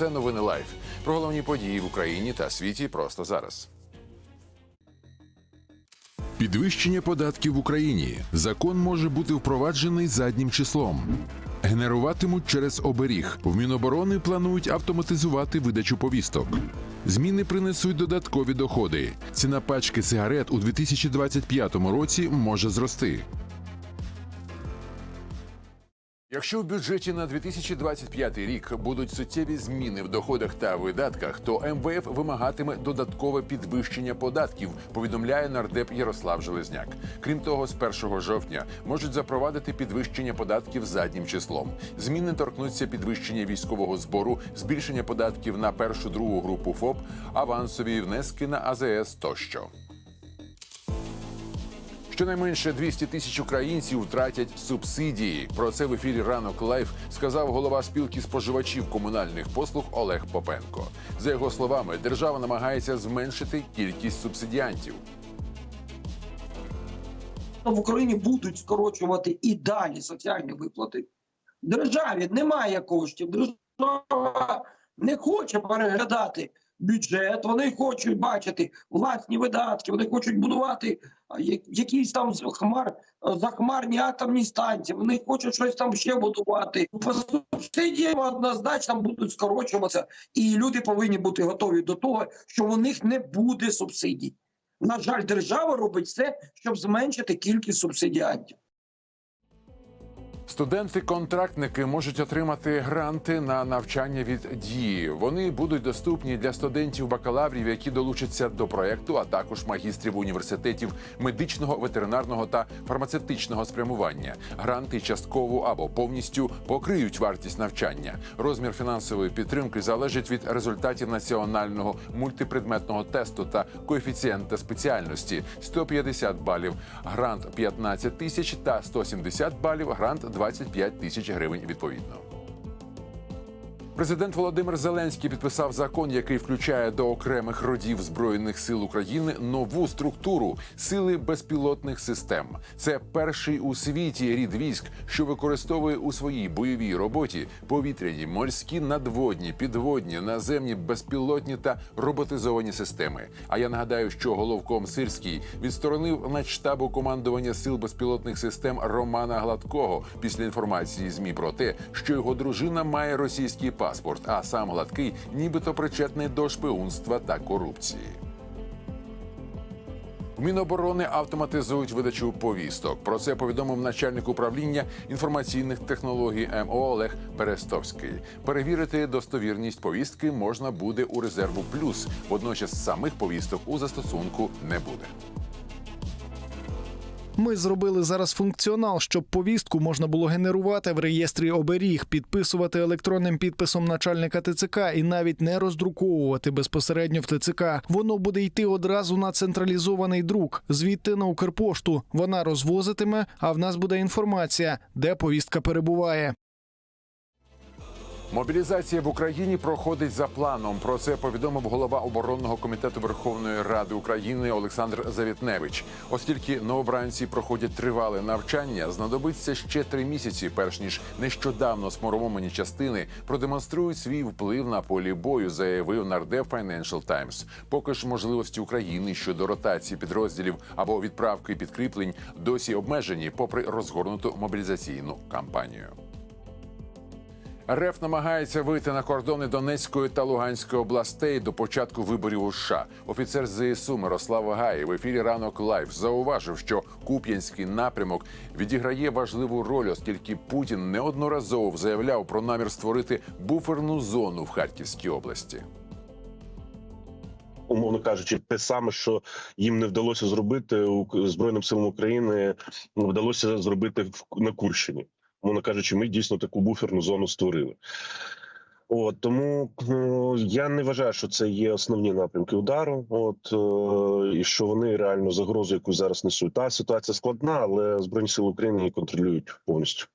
це новини Лайф. Про головні події в Україні та світі просто зараз. Підвищення податків в Україні. Закон може бути впроваджений заднім числом. Генеруватимуть через оберіг. В Міноборони планують автоматизувати видачу повісток. Зміни принесуть додаткові доходи. Ціна пачки сигарет у 2025 році може зрости. Якщо в бюджеті на 2025 рік будуть суттєві зміни в доходах та видатках, то МВФ вимагатиме додаткове підвищення податків, повідомляє нардеп Ярослав Железняк. Крім того, з 1 жовтня можуть запровадити підвищення податків заднім числом. Зміни торкнуться підвищення військового збору, збільшення податків на першу другу групу ФОП, авансові внески на АЗС тощо. Щонайменше 200 тисяч українців втратять субсидії. Про це в ефірі ранок лайф сказав голова спілки споживачів комунальних послуг Олег Попенко. За його словами, держава намагається зменшити кількість субсидіантів. в Україні будуть скорочувати і далі соціальні виплати. Державі немає коштів. Держава не хоче переглядати бюджет. Вони хочуть бачити власні видатки. Вони хочуть будувати якісь там хмар захмарні атомні станції. Вони хочуть щось там ще будувати. По субсидіям однозначно будуть скорочуватися, і люди повинні бути готові до того, що у них не буде субсидій. На жаль, держава робить все, щоб зменшити кількість субсидіантів. Студенти-контрактники можуть отримати гранти на навчання від дії. Вони будуть доступні для студентів бакалаврів, які долучаться до проекту, а також магістрів університетів медичного, ветеринарного та фармацевтичного спрямування. Гранти частково або повністю покриють вартість навчання. Розмір фінансової підтримки залежить від результатів національного мультипредметного тесту та коефіцієнта спеціальності 150 балів, грант 15 тисяч та 170 балів, грант 25 тисяч гривень відповідно. Президент Володимир Зеленський підписав закон, який включає до окремих родів збройних сил України нову структуру сили безпілотних систем. Це перший у світі рід військ, що використовує у своїй бойовій роботі повітряні, морські, надводні, підводні, наземні, безпілотні та роботизовані системи. А я нагадаю, що головком Сирський відсторонив начштабу командування сил безпілотних систем Романа Гладкого після інформації змі про те, що його дружина має російський паспорт, а сам гладкий нібито причетний до шпигунства та корупції. Міноборони автоматизують видачу повісток. Про це повідомив начальник управління інформаційних технологій МО Олег Берестовський. Перевірити достовірність повістки можна буде у резерву плюс. Водночас самих повісток у застосунку не буде. Ми зробили зараз функціонал, щоб повістку можна було генерувати в реєстрі оберіг, підписувати електронним підписом начальника ТЦК і навіть не роздруковувати безпосередньо в ТЦК. Воно буде йти одразу на централізований друк, звідти на Укрпошту. Вона розвозитиме, а в нас буде інформація, де повістка перебуває. Мобілізація в Україні проходить за планом. Про це повідомив голова оборонного комітету Верховної Ради України Олександр Завітневич. Оскільки новобранці проходять тривале навчання, знадобиться ще три місяці, перш ніж нещодавно сформовані частини продемонструють свій вплив на полі бою, заявив нардеп Financial Times. Поки ж можливості України щодо ротації підрозділів або відправки підкріплень досі обмежені, попри розгорнуту мобілізаційну кампанію. РФ намагається вийти на кордони Донецької та Луганської областей до початку виборів у США. Офіцер ЗСУ Мирослав Гай в ефірі ранок Лайв зауважив, що Куп'янський напрямок відіграє важливу роль, оскільки Путін неодноразово заявляв про намір створити буферну зону в Харківській області. умовно кажучи, те саме, що їм не вдалося зробити у збройним силам України, вдалося зробити на Курщині. Умовно кажучи, ми дійсно таку буферну зону створили. От тому ну, я не вважаю, що це є основні напрямки удару. От е, і що вони реально загрозу, яку зараз несуть. Та ситуація складна, але збройні сили України її контролюють повністю.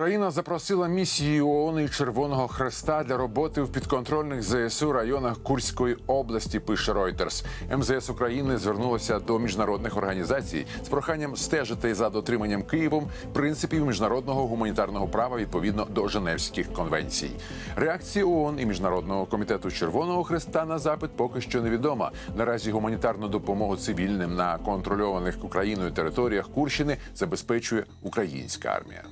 Країна запросила місії ООН і Червоного Хреста для роботи в підконтрольних ЗСУ районах Курської області. Пише Reuters. МЗС України звернулося до міжнародних організацій з проханням стежити за дотриманням Києвом принципів міжнародного гуманітарного права відповідно до Женевських конвенцій. Реакція ООН і міжнародного комітету Червоного Хреста на запит поки що невідома. Наразі гуманітарну допомогу цивільним на контрольованих Україною територіях Курщини забезпечує українська армія.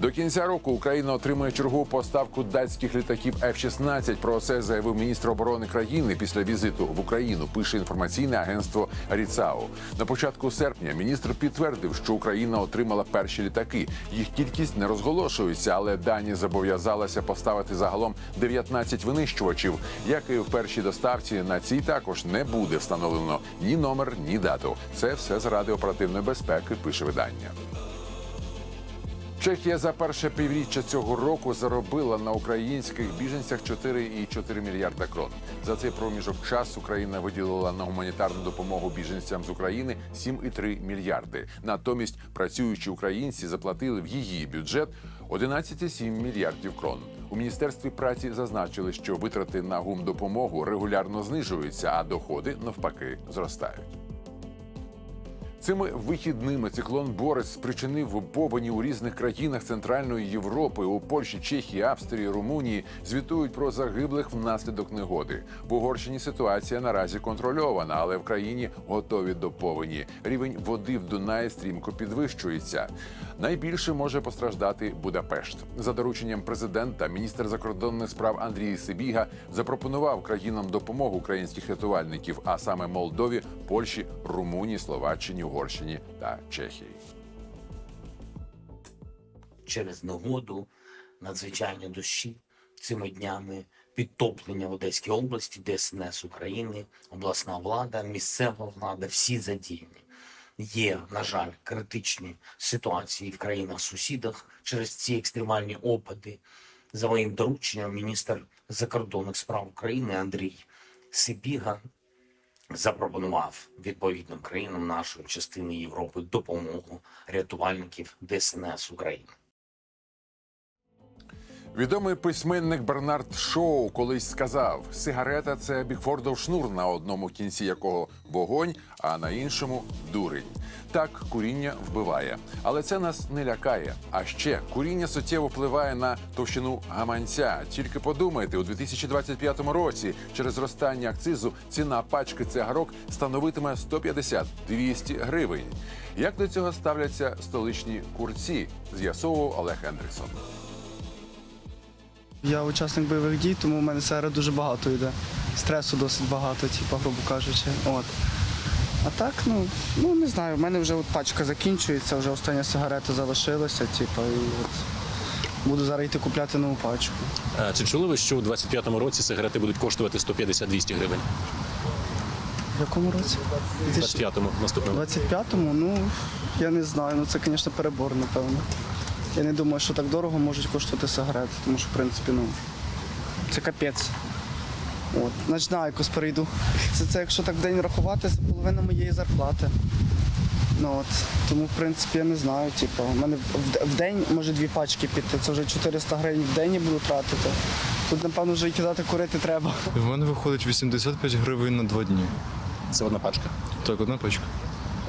До кінця року Україна отримує чергову поставку датських літаків F-16. Про це заявив міністр оборони країни після візиту в Україну. Пише інформаційне агентство Ріцау. На початку серпня міністр підтвердив, що Україна отримала перші літаки. Їх кількість не розголошується, але Дані зобов'язалася поставити загалом 19 винищувачів. Як і в першій доставці, на цій також не буде встановлено ні номер, ні дату. Це все заради оперативної безпеки. Пише видання. Чехія за перше півріччя цього року заробила на українських біженцях 4,4 мільярда крон. За цей проміжок часу Україна виділила на гуманітарну допомогу біженцям з України 7,3 мільярди. Натомість працюючі українці заплатили в її бюджет 11,7 мільярдів крон. У міністерстві праці зазначили, що витрати на гумдопомогу регулярно знижуються, а доходи навпаки зростають. Цими вихідними циклон Борис спричинив повені у різних країнах Центральної Європи. У Польщі, Чехії, Австрії, Румунії звітують про загиблих внаслідок негоди. В Угорщині ситуація наразі контрольована, але в країні готові до повені. Рівень води в Дунаї стрімко підвищується. Найбільше може постраждати Будапешт. За дорученням президента, міністр закордонних справ Андрій Сибіга запропонував країнам допомогу українських рятувальників, а саме Молдові, Польщі, Румунії, Словаччині, Угорщині та Чехії. через негоду, надзвичайні дощі цими днями, підтоплення в Одеській області, ДСНС України, обласна влада, місцева влада, всі задіяні. Є, на жаль, критичні ситуації в країнах-сусідах через ці екстремальні опади. За моїм дорученням, міністр закордонних справ України Андрій Сибіга запропонував відповідним країнам нашої частини Європи допомогу рятувальників ДСНС України. Відомий письменник Бернард Шоу колись сказав: сигарета це бікфордов шнур, на одному кінці якого вогонь, а на іншому дурень. Так, куріння вбиває, але це нас не лякає. А ще куріння суттєво впливає на товщину гаманця. Тільки подумайте, у 2025 році через зростання акцизу ціна пачки цигарок становитиме 150-200 гривень. Як до цього ставляться столичні курці? З'ясовував Олег Ендриксон. Я учасник бойових дій, тому в мене сигарет дуже багато йде. Стресу досить багато, типу, грубо кажучи. От. А так, ну, ну не знаю, в мене вже от пачка закінчується, вже остання сигарета залишилася, типу, і от буду зараз йти купляти нову пачку. А Чи чули ви, що у 25-му році сигарети будуть коштувати 150-200 гривень? В якому році? У 25-му наступному. 25-му, ну я не знаю, ну це, звісно, перебор, напевно. Я не думаю, що так дорого можуть коштувати сигарети, тому що, в принципі, ну, це капець. От, значить, на якось перейду. Це, це якщо так в день рахувати, це половина моєї зарплати. Ну, от, тому, в принципі, я не знаю. Типу, у мене в, в день може дві пачки піти, це вже 400 гривень в день я буду тратити. Тут, напевно, вже і кидати курити треба. В мене виходить 85 гривень на два дні. Це одна пачка. Так, одна пачка.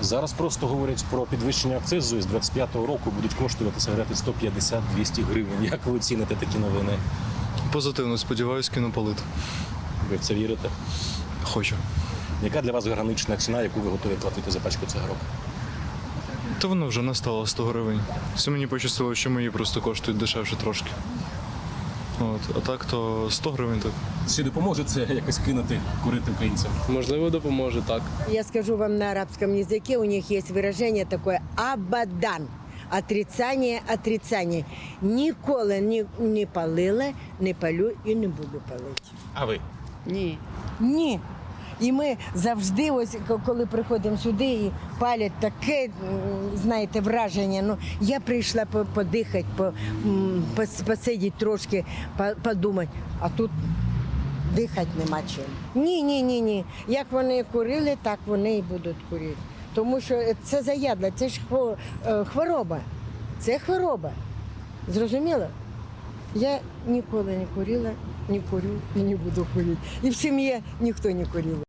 Зараз просто говорять про підвищення акцизу і з 25-го року будуть коштувати сигарети 150-200 гривень. Як ви оціните такі новини? Позитивно, сподіваюсь, кіно палити. Ви в це вірите? Хочу. Яка для вас гранична ціна, яку ви готові платити за пачку цигарок? Та воно вже настало 100 гривень. Це мені пощастило, що мої просто коштують дешевше трошки. От, а так то 100 гривень так. Чи допоможе це якось кинути курити українцям? Можливо, допоможе так. Я скажу вам на арабском языке, у них есть выражение такое «абадан». Отрицание, отрицание. Ніколи не, не палила, не палю і не буду палити. А ви? Ні. Ні. І ми завжди, ось коли приходимо сюди і палять таке, знаєте, враження. Ну, я прийшла подихати, посидіти трошки, подумати, а тут дихати нема чим. Ні, ні, ні, ні. Як вони курили, так вони і будуть курити. Тому що це заядло, це ж е, хвороба. Це хвороба. Зрозуміло? Я ніколи не курила, не курю і не буду курити. І в сім'ї ніхто не курив.